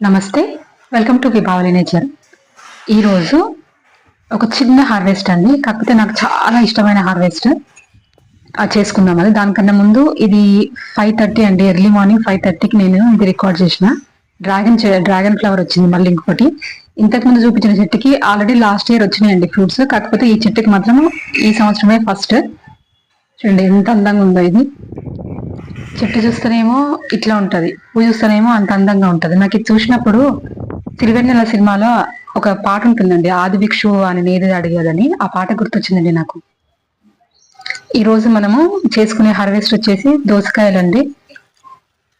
నమస్తే. Welcome to విభావలి nature ఈరోజు ఒక చిన్న హార్వెస్ట్ అండి. కాకపోతే నాకు చాలా ఇష్టమైన హార్వెస్ట్ అది చేసుకుందాం అది దానికన్నా ముందు ఇది ఫైవ్ థర్టీ అండి. ఎర్లీ మార్నింగ్ ఫైవ్ థర్టీకి నేను ఇది రికార్డ్ చేసిన. డ్రాగన్ డ్రాగన్ ఫ్లవర్ వచ్చింది మళ్ళీ ఇంకొకటి. ఇంతకుముందు చూపించిన చెట్టుకి ఆల్రెడీ లాస్ట్ ఇయర్ వచ్చినాయండి ఫ్రూట్స్ కాకపోతే ఈ చెట్టుకి మాత్రం ఈ సంవత్సరమే ఫస్ట్ చూడండి ఎంత అందంగా ఉందో ఇది. చెట్టు చూస్తేనేమో ఇట్లా ఉంటది పువ్వు చూస్తేనేమో అంత అందంగా ఉంటది. నాకు ఇది చూసినప్పుడు తిరువెన్నెల సినిమాలో ఒక పాట ఉంటుందండి ఆది భిక్షు అని నేది అడిగేదని ఆ పాట గుర్తొచ్చిందండి నాకు. ఈ రోజు మనము చేసుకునే హార్వెస్ట్ వచ్చేసి దోసకాయలండి.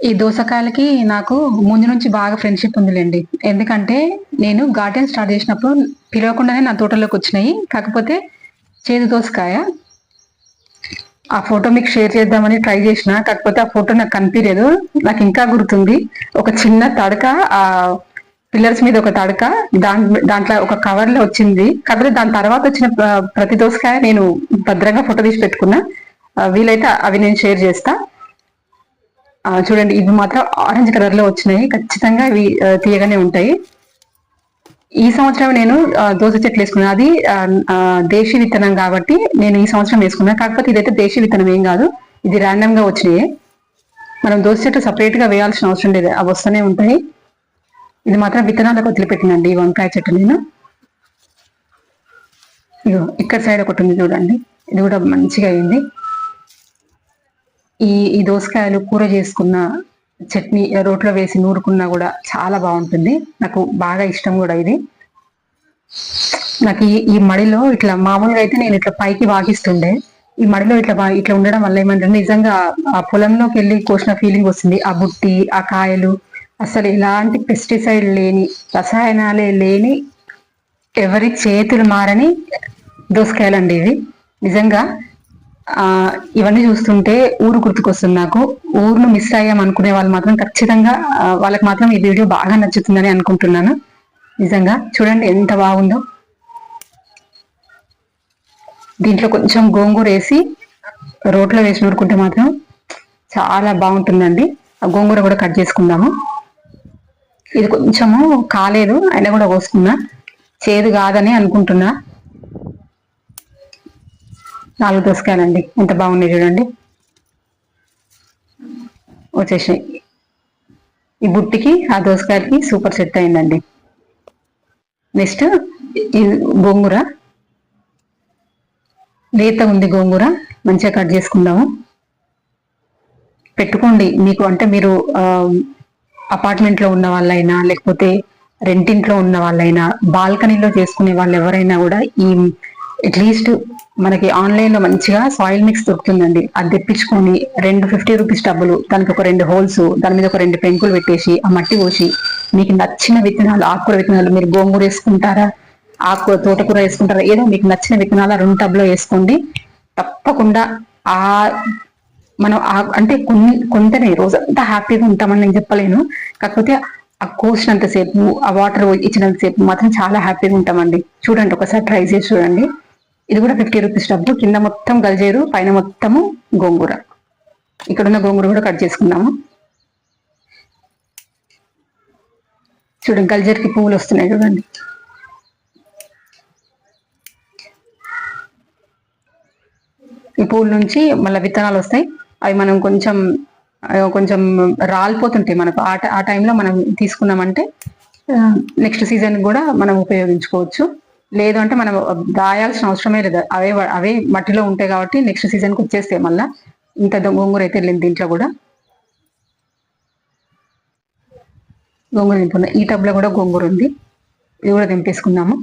ఈ దోసకాయలకి నాకు ముందు నుంచి బాగా ఫ్రెండ్షిప్ ఉందిలేండి. ఎందుకంటే నేను గార్డెన్ స్టార్ట్ చేసినప్పుడు పిలవకుండానే నా తోటలోకి వచ్చినాయి కాకపోతే చేదు దోసకాయ. ఆ ఫోటో మీకు షేర్ చేద్దామని ట్రై చేసిన కాకపోతే ఆ ఫోటో నాకు కనిపించలేదు నాకు ఇంకా గుర్తుంది. ఒక చిన్న తడక ఆ పిల్లర్స్ మీద ఒక తడక దాని దాంట్లో ఒక కవర్లో వచ్చింది. కాకపోతే దాని తర్వాత వచ్చిన ప్రతి దోసకాయ నేను భద్రంగా ఫోటో తీసి పెట్టుకున్నా. వీలైతే అవి నేను షేర్ చేస్తా. చూడండి ఇవి మాత్రం ఆరెంజ్ కలర్లో వచ్చినాయి. ఖచ్చితంగా ఇవి తీయగానే ఉంటాయి. ఈ సంవత్సరం నేను దోస చెట్లు వేసుకున్నాను అది దేశీ విత్తనం కాబట్టి నేను ఈ సంవత్సరం వేసుకున్నాను కాకపోతే ఇదైతే దేశీ విత్తనం ఏం కాదు. ఇది ర్యాండమ్గా వచ్చినాయి. మనం దోస చెట్లు సపరేట్గా వేయాల్సిన అవసరం లేదు. అవి వస్తూనే ఉంటాయి. ఇది మాత్రం విత్తనాలకు వదిలిపెట్టినండి ఈ వంకాయ చెట్టు నేను. ఇదో ఇక్కడ సైడ్ ఒకటి ఉంది చూడండి. ఇది కూడా మంచిగా అయింది. ఈ ఈ దోసకాయలు కూర చేసుకున్న చట్నీ రోట్లో వేసి నూరుకున్నా కూడా చాలా బాగుంటుంది. నాకు బాగా ఇష్టం కూడా ఇది. నాకు ఈ ఈ మడిలో ఇట్లా మామూలుగా అయితే నేను ఇట్లా పైకి వాగిస్తుండే. ఈ మడిలో ఇట్లా ఇట్లా ఉండడం వల్ల ఏమంటే నిజంగా ఆ పొలంలోకి వెళ్ళి కోసిన ఫీలింగ్ వస్తుంది. ఆ బుట్టి ఆ కాయలు అసలు ఎలాంటి పెస్టిసైడ్ లేని రసాయనాలే లేని ఎవరి చేతులు మారని దోసకాయలండి ఇవి. నిజంగా ఆ ఇవన్నీ చూస్తుంటే ఊరు గుర్తుకొస్తుంది నాకు. ఊరును మిస్ అయ్యాం అనుకునే వాళ్ళు మాత్రం ఖచ్చితంగా వాళ్ళకి మాత్రం ఈ వీడియో బాగా నచ్చుతుందని అనుకుంటున్నాను. నిజంగా చూడండి ఎంత బాగుందో. దీంట్లో కొంచెం గోంగూర వేసి రోట్లో వేసి నూరుకుంటే మాత్రం చాలా బాగుంటుందండి. ఆ గోంగూర కూడా కట్ చేసుకుందాము. ఇది కొంచెము కాలేదు అయినా కూడా కోసుకున్నా చేదు కాదని అనుకుంటున్నా. నాలుగు దోసకాయలండి ఎంత బాగున్నాయి చూడండి. వచ్చేసాయి ఈ బుట్టికి ఆ దోసకాయలకి సూపర్ సెట్ అయిందండి. నెక్స్ట్ ఈ గోంగూర. లేత ఉంది గోంగూర. మంచిగా కట్ చేసుకుందాము. పెట్టుకోండి. మీకు అంటే మీరు అపార్ట్మెంట్లో ఉన్న వాళ్ళైనా లేకపోతే రెంటింట్లో ఉన్న వాళ్ళైనా బాల్కనీలో చేసుకునే వాళ్ళు ఎవరైనా కూడా ఈ అట్లీస్ట్ మనకి ఆన్లైన్లో మంచిగా సాయిల్ మిక్స్ దొరుకుతుందండి. అది తెప్పించుకొని రెండు ఫిఫ్టీ రూపీస్ డబ్బులు దానికి ఒక రెండు హోల్స్ దాని మీద ఒక రెండు పెంకులు పెట్టేసి ఆ మట్టి పోసి మీకు నచ్చిన విత్తనాలు ఆకుకూర విత్తనాలు మీరు గోంగూర వేసుకుంటారా ఆకుకూర తోటకూర వేసుకుంటారా ఏదో మీకు నచ్చిన విత్తనాలు రెండు టబ్లో వేసుకోండి. తప్పకుండా ఆ మనం ఆ- అంటే కొన్ని కొంతనే రోజంతా హ్యాపీగా ఉంటామని నేను చెప్పలేను. కాకపోతే ఆ కోసినంత సేపు ఆ వాటర్ ఇచ్చినంత సేపు మాత్రం చాలా హ్యాపీగా ఉంటామండి. చూడండి ఒకసారి ట్రై చేసి చూడండి. ఇది కూడా ఫిఫ్టీ రూపీస్ డబ్బు కింద మొత్తం గల్జేరు పైన మొత్తము గోంగూర. ఇక్కడున్న గోంగూర కూడా కట్ చేసుకుందాము. చూడండి గల్జర్కి పువ్వులు వస్తున్నాయి చూడండి. ఈ పువ్వుల నుంచి మళ్ళీ విత్తనాలు వస్తాయి. అవి మనం కొంచెం కొంచెం రాలిపోతుంటాయి మనకు. ఆ ఆ టైంలో మనం తీసుకున్నామంటే నెక్స్ట్ సీజన్ కూడా మనం ఉపయోగించుకోవచ్చు. లేదు అంటే మనం దాయాల్సిన అవసరమే లేదు. అవే అవే మట్టిలో ఉంటాయి కాబట్టి నెక్స్ట్ సీజన్కి వచ్చేస్తాయి మళ్ళా. ఇంత గోంగూర అయితే వెళ్ళింది దీంట్లో కూడా. గోంగూర దింపున్నా ఈ టబ్లో కూడా గోంగూర ఉంది. ఇది కూడా దింపేసుకుందాము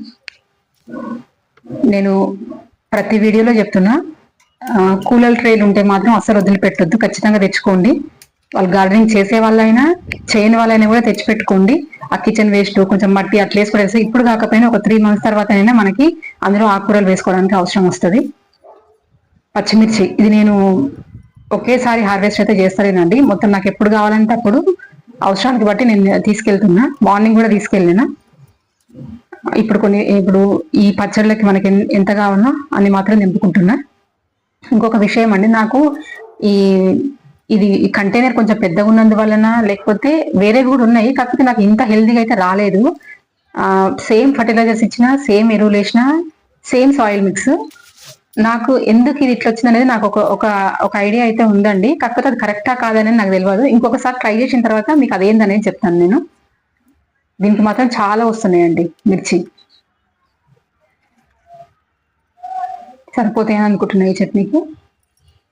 నేను ప్రతి వీడియోలో చెప్తున్నా కూలర్ ట్రైలు ఉంటే మాత్రం అస్సలు వదిలిపెట్టొద్దు. ఖచ్చితంగా తెచ్చుకోండి. వాళ్ళు గార్డెనింగ్ చేసే వాళ్ళైనా చేయని వాళ్ళైనా కూడా తెచ్చిపెట్టుకోండి. ఆ కిచెన్ వేస్ట్ కొంచెం మట్టి అట్లా వేసుకోవడం ఇప్పుడు కాకపోయినా ఒక త్రీ మంత్స్ తర్వాత అయినా మనకి అందులో ఆకుకూరలు వేసుకోవడానికి అవసరం వస్తుంది. పచ్చిమిర్చి ఇది నేను ఒకేసారి హార్వెస్ట్ అయితే చేస్తలేనండి. మొత్తం నాకు ఎప్పుడు కావాలంటే అప్పుడు అవసరానికి బట్టి నేను తీసుకెళ్తున్నా. మార్నింగ్ కూడా తీసుకెళ్ళినా. ఇప్పుడు కొన్ని ఇప్పుడు ఈ పచ్చళ్ళకి మనకి ఎంత కావాలో అన్ని మాత్రం నింపుకుంటున్నా. ఇంకొక విషయం అండి నాకు ఈ ఇది కంటైనర్ కొంచెం పెద్దగా ఉన్నందువలన లేకపోతే వేరేవి కూడా ఉన్నాయి. కాకపోతే నాకు ఇంత హెల్దీగా అయితే రాలేదు. సేమ్ ఫర్టిలైజర్స్ ఇచ్చిన సేమ్ ఎరువులు వేసిన సేమ్ సాయిల్ మిక్స్ నాకు ఎందుకు ఇది ఇట్లా వచ్చింది అనేది నాకు ఒక ఒక ఒక ఐడియా అయితే ఉందండి. కాకపోతే అది కరెక్టా కాదని నాకు తెలియదు. ఇంకొకసారి ట్రై చేసిన తర్వాత మీకు అదేందనేది చెప్తాను నేను. దీనికి మాత్రం చాలా వస్తున్నాయండి మిర్చి. సరిపోతాయని అనుకుంటున్నాయి ఈ చట్నీకి.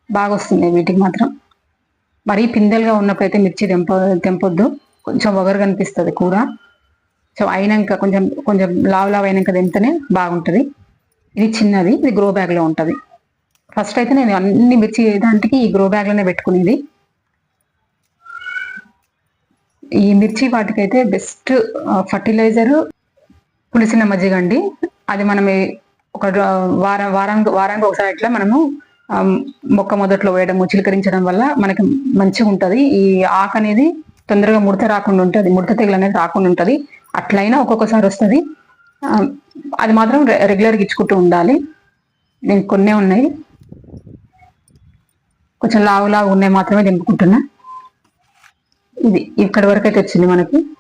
బాగా వస్తున్నాయి వీటికి మాత్రం. మరీ పిందెలుగా ఉన్నప్పుడైతే మిర్చి తెంప తెంపొద్దు. కొంచెం ఒగరు కనిపిస్తుంది కూర. సో అయినాక కొంచెం కొంచెం లావు లావు అయినాక తింటేనే బాగుంటుంది. ఇది చిన్నది ఇది గ్రో బ్యాగ్లో ఉంటుంది. ఫస్ట్ అయితే నేను అన్ని మిర్చి దాంట్కి ఈ గ్రో బ్యాగ్లోనే పెట్టుకునేది. ఈ మిర్చి వాటికైతే బెస్ట్ ఫర్టిలైజర్ పులిసిన మజ్జిగ అండి. అది మనం ఒక వారం వారానికి వారానికి ఒకసారి ఇట్లా మనము మొక్క మొదట్లో వేయడము చిలకరించడం వల్ల మనకి మంచిగా ఉంటుంది. ఈ ఆకు అనేది తొందరగా ముడత రాకుండా ఉంటుంది. ముడత తెగులు అనేది రాకుండా ఉంటుంది. అట్లయినా ఒక్కొక్కసారి వస్తుంది. అది మాత్రం రె- రెగ్యులర్గా ఇచ్చుకుంటూ ఉండాలి. నేను కొన్నే ఉన్నాయి. కొంచెం లావు లావు ఉన్నాయి మాత్రమే దింపుకుంటున్నా ఇది ఇక్కడి వరకు అయితే వచ్చింది మనకి.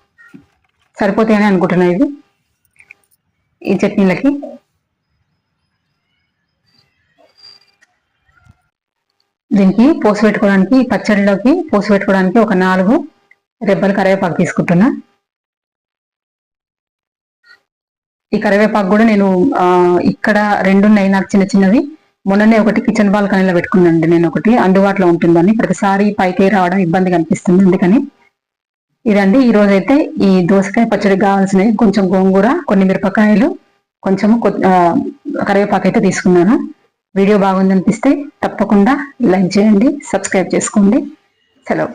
సరిపోతాయని అనుకుంటున్నా ఇది ఈ చట్నీలకి. దీనికి పోసి పెట్టుకోవడానికి పచ్చడిలోకి పోసి పెట్టుకోవడానికి ఒక నాలుగు రెబ్బలు కరివేపాకు తీసుకుంటున్నా. ఈ కరివేపాకు కూడా నేను ఇక్కడ రెండు ఉన్నాయి నాకు చిన్న చిన్నవి. మొన్ననే ఒకటి కిచెన్ బాల్కనీలో పెట్టుకున్నానండి నేను ఒకటి. అందుబాటులో ఉంటుందని. ప్రతిసారి పైకి రావడం ఇబ్బందిగా అనిపిస్తుంది అందుకని. ఇదండి ఈ రోజు అయితే ఈ దోసకాయ పచ్చడికి కావాల్సినవి. కొంచెం గోంగూర కొన్ని మిరపకాయలు కొంచెము కరివేపాకు అయితే తీసుకున్నాను. వీడియో బాగుందనిపిస్తే తప్పకుండా లైక్ చేయండి సబ్స్క్రైబ్ చేసుకోండి. సెలవు.